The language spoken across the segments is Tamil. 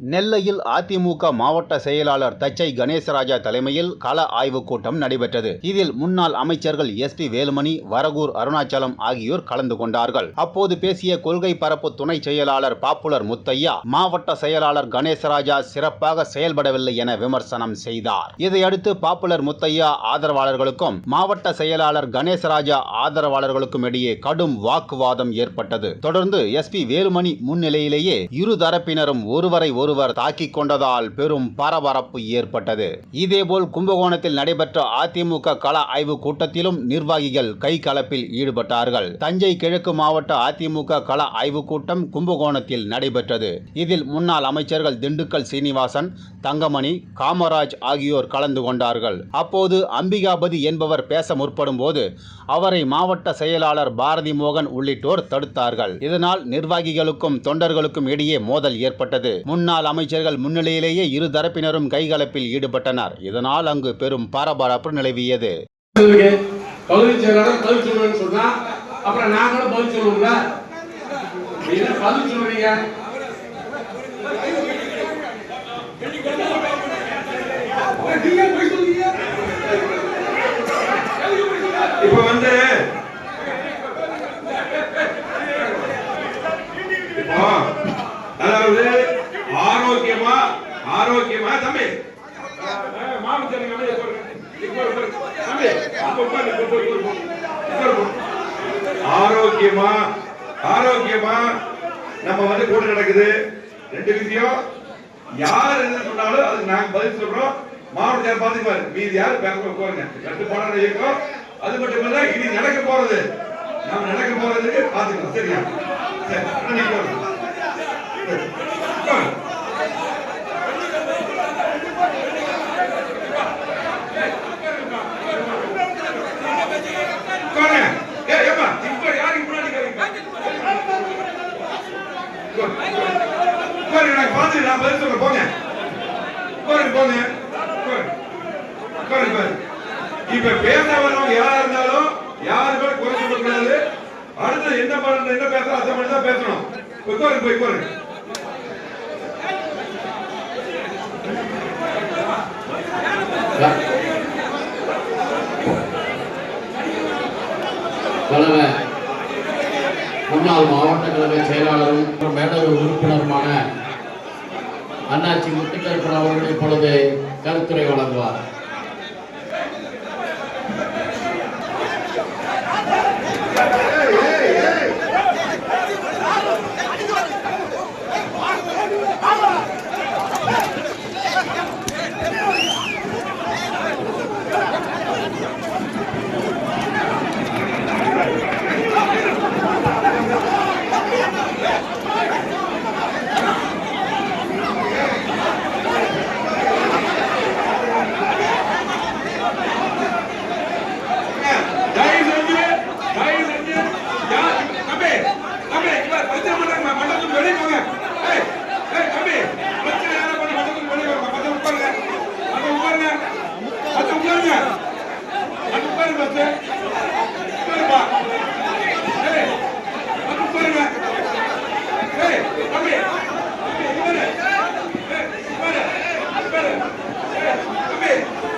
நெல்லையில் அதிமுக மாவட்ட செயலாளர் தச்சை கணேசராஜா தலைமையில் கள ஆய்வுக் கூட்டம் நடைபெற்றது. இதில் முன்னாள் அமைச்சர்கள் எஸ் பி வேலுமணி வரகூர் அருணாச்சலம் ஆகியோர் கலந்து கொண்டார்கள். அப்போது பேசிய கொள்கை பரப்பு துணை செயலாளர் பாப்புலர் முத்தையா மாவட்ட செயலாளர் கணேசராஜா சிறப்பாக செயல்படவில்லை என விமர்சனம் செய்தார். இதையடுத்து பாப்புலர் முத்தையா ஆதரவாளர்களுக்கும் மாவட்ட செயலாளர் கணேசராஜா ஆதரவாளர்களுக்கும் இடையே கடும் வாக்குவாதம் ஏற்பட்டது. தொடர்ந்து எஸ் பி வேலுமணி முன்னிலையிலேயே இரு தரப்பினரும் ஒருவரை ஒருவர் தாக்கிக் கொண்டதால் பெரும் பரபரப்பு ஏற்பட்டது. இதேபோல் கும்பகோணத்தில் நடைபெற்ற அதிமுக கள ஆய்வுக் கூட்டத்திலும் நிர்வாகிகள் கை கலப்பில் ஈடுபட்டார்கள். தஞ்சை கிழக்கு மாவட்ட அதிமுக கள ஆய்வுக் கூட்டம் கும்பகோணத்தில் நடைபெற்றது. இதில் முன்னாள் அமைச்சர்கள் திண்டுக்கல் சீனிவாசன் தங்கமணி காமராஜ் ஆகியோர் கலந்து கொண்டார்கள். அப்போது அம்பிகாபதி என்பவர் பேச முற்படும் போது அவரை மாவட்ட செயலாளர் பாரதி மோகன் உள்ளிட்டோர் தடுத்தார்கள். இதனால் நிர்வாகிகளுக்கும் தொண்டர்களுக்கும் இடையே மோதல் ஏற்பட்டது. முன்னாள் அமைச்சர்கள் முன்னிலையிலேயே இரு தரப்பினரும் கைகலப்பில் ஈடுபட்டனர். இதனால் அங்கு பெரும் பரபரப்பு நிலவியது. சொல்லுங்க. பகுதி செயலாளர் பதில் சொல்லுவேன்னு சொன்னா அப்புறம் நாங்களும் பதில் சொல்லுவோம்ல நீங்க என்ன பதில் சொல்றீங்க நீங்க போய் சொல்றீங்க. இப்ப வந்து இப்போ அதாவது ஆரோக்கியமா ஆரோக்கியமா தம்பி. மாவட்ட ஆரோக்கியமா? ஆரோக்கியமா? நம்ம வந்து கூட நடக்குது ரெண்டு விஷயம் யார் என்ன சொன்னாலும் அதுக்கு நாங்க பதில் சொல்றோம். மாவட்ட செயலர் பாத்துக்குவாரு மீதி யாரு பேச போறீங்க ரெண்டு போன இயக்கம். அது மட்டும் இல்ல இனி நடக்க போறது. நாம நடக்க போறதுக்கு பாத்துக்கலாம் சரியா? சரி அண்ணா, நீங்க போங்க. சரி. உட்காருங்க. உட்காருங்க. ஏய், ஏம்மா, இப்ப யாருக்கு முன்னாடி உட்காருங்க. உட்காருங்க, நான் பார்த்து நான் பதில் சொல்றேன், போங்க. உட்காருங்க, போங்க. உட்காருங்க. உட்காருங்க, இப்ப பேச வரவங்க யாரா இருந்தாலும் யாருமே குறை சொல்லக்கூடாது அடுத்து என்ன பண்ண என்ன பேசலாம் அதை மட்டும் தான் பேசணும். உட்காரு போய் உட்காரு முன்னாள் மாவட்ட கழக செயலாளரும் மற்றும் மேலவை உறுப்பினருமான அண்ணாச்சி முத்துக்கருப்பன் அவர்கள் இப்பொழுது கருத்துரை வழங்குவார் தயவு செஞ்சு தயவு செஞ்சு யார் தம்பி தம்பி இங்க பிரச்சனை பண்றாங்க மண்டபத்துக்கு வெளியே போங்க ஏய் ஏய் தம்பி பிரச்சனை யாரும் பண்ணி மண்டபத்துக்கு வெளியே போங்க மத்த உட்காருங்க மத்த உட்காருங்க மத்த உட்காருங்க மத்த உட்காருங்க பஸ் உட்காருப்பா ஏய் மத்த உட்காருங்க ஏய் தம்பி தம்பி உட்காரு ஏய் உட்காரு உட்காரு ஏய்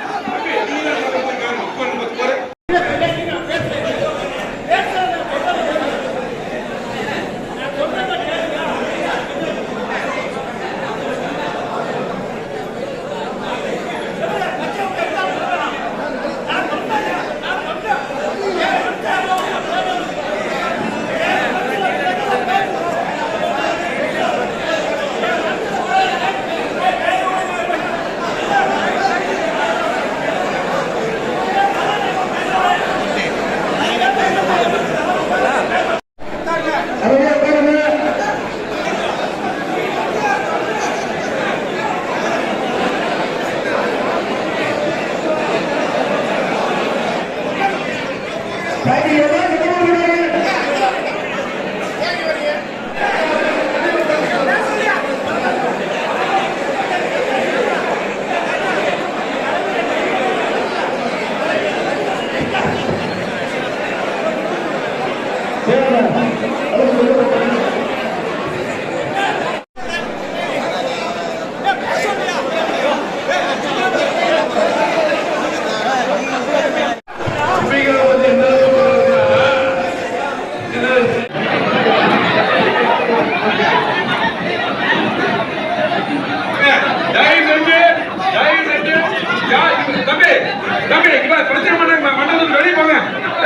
பிரச்சனை பண்ண மண்டலத்துக்கு வெளியே போங்க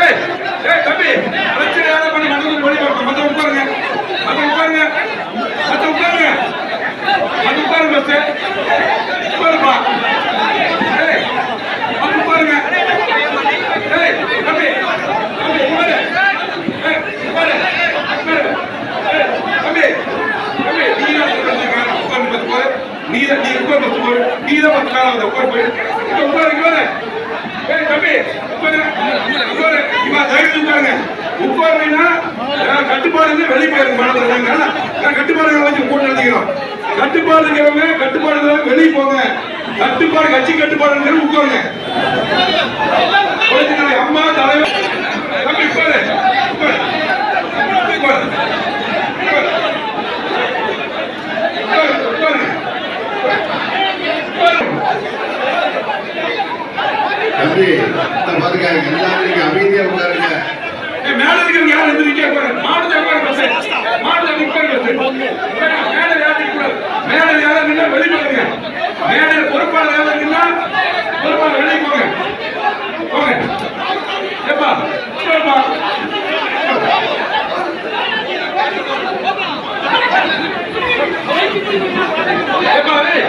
ஏய் ஏய் தம்பி பிரச்சனை யாரும் பண்ணி மண்டலத்துக்கு வெளியே போங்க மற்ற உட்காருங்க. மற்ற உட்காருங்க. மற்ற உட்காருங்க. மற்ற உட்காருங்க ஃபஸ்ட்டு கட்டுப்பாடு வெளியே போயிருங்க மனதில் நான் கட்டுப்பாடுகளை வச்சு கூட்டம் நடத்திக்கிறோம். கட்டுப்பாடுங்கிறவங்க கட்டுப்பாடு வெளியே போங்க. கட்டுப்பாடு கட்சி கட்டுப்பாடுங்கிறது உட்காருங்க. அம்மா தலைவர் தம்பி உட்காரு உட்காரு உட்காரு உட்காரு உட்காரு உட்காரு தம்பி இந்த பாருங்க எல்லாரும் நீங்க அமைதியா உட்காருங்க ஏய், யார் இருக்கிறவங்க யாரும் எந்திரிக்க கூடாது மாடுத உட்காரு யாரும் கூடாது மேல யாரும் நின்னா வெளிப்படுங்க போங்க பொறுப்பாளர் யாரும் நின்னா பொறுப்பாளர் வெளியே போங்க. போங்க. ஏப்பா ஏய்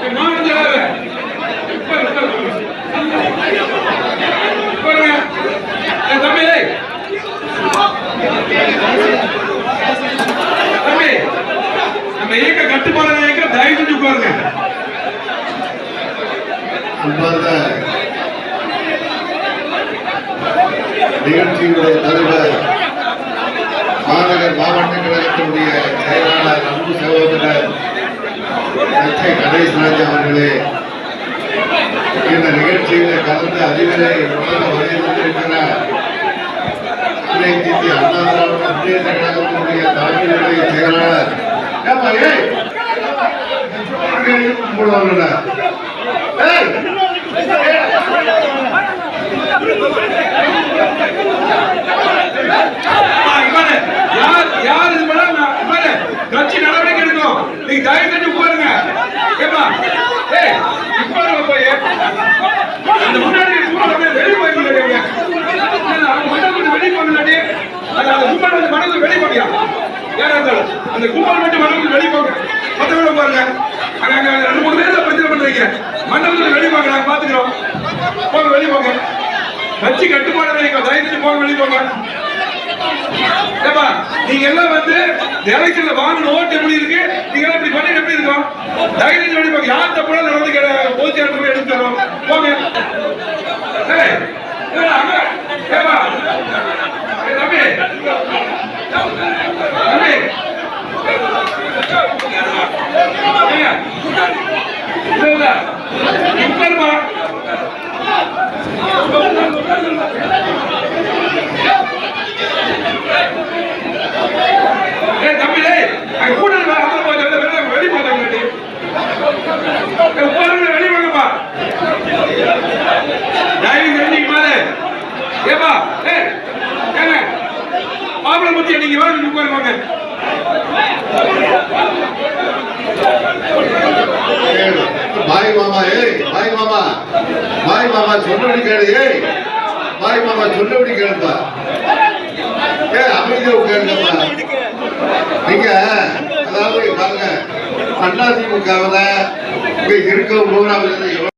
ஏய், மாடுத யாரு உட்காரு உட்காரு உட்காருங்க ஏய், தம்பி ஏய் தம்பி நம்ம கட்டுப்பாடு இயக்க தயவு செஞ்சு உட்காருங்க. நிகழ்ச்சியுடைய தலைவர் மாநகர் மாவட்ட கழகத்தினுடைய செயலாளர் அன்பு சகோதரர் லட்சை கணேஷ்ராஜ் அவர்களே இந்த நிகழ்ச்சியில் கலந்து அதிபரை வழங்க வரையிருந்திருக்கிற அண்ணா திராவிட முன்னேற்ற கழகத்தினுடைய தலைமையுடைய செயலாளர் ஏய்! அங்கே இருந்து போடுவாங்கடா. ஏய்! ஆ, இங்க பாரு. யார் யார் இது பண்ணா நான் இங்க பாரு. கட்சி நடவடிக்கை எடுக்கும் நீங்க தயவு செஞ்சு உட்காருங்க ஏப்பா ஏய் உட்காருங்க போய் அந்த முன்னாடி கும்பல் அப்படியே வெளிய போயிருக்கீங்க அவங்க மட்டும் கொஞ்சம் வெளிய போங்களாடி அந்த அந்த கும்பல் வந்து மனதில் வெளிய போறியா யாரா இருந்தாலும் அந்த கும்பல் மட்டும் மனதில் வெளிய போங்க மத்தவங்க பாருங்க அங்க அங்க ரெண்டு மூணு பேர் தான் பிரச்சனை பண்றீங்க மண்டபத்தில் வெளிய போங்க நாங்க பாத்துக்கிறோம் போங்க வெளிய போங்க கட்சி கட்டுப்பாடு வைங்க தயவு செஞ்சு போங்க வெளிய போங்க ஏப்பா நீங்க எல்லாம் வந்து எலெக்ஷன்ல வாங்கின ஓட்டு எப்படி இருக்கு? நீங்க எல்லாம் இப்படி பண்ணி எப்படி இருக்கோம் தைரியம் சொல்லி போங்க. யார் தப்புனா நடந்து கேட போச்சு போய் எடுத்து தரோம் போங்க. ஏப்பா, தம்பி, தம்பி. இல்ல, இல்ல, இப்ப உட்காருப்பா. ஏய் தம்பி டேய் அங்க கூட வா அங்க போய் வெளிய வெளிய வெளிய போங்க டேய் உட்காருங்க வெளிய வாங்கப்பா டைவிங் ரெடி மேலே ஏப்பா ஏய் ஏங்க மாப்பிள நீங்க வாங்க உட்காருங்க வாங்க பாய் மாமா ஏய் பாய் மாமா. பாய் மாமா சொன்னபடி கேளு ஏய். பாய் மாமா சொன்னபடி கேளுப்பா. ஏ அமைதியா உட்காருங்கப்பா. நீங்க அதாவது பாருங்க அதிமுகவில் இங்க இருக்க மூணாவது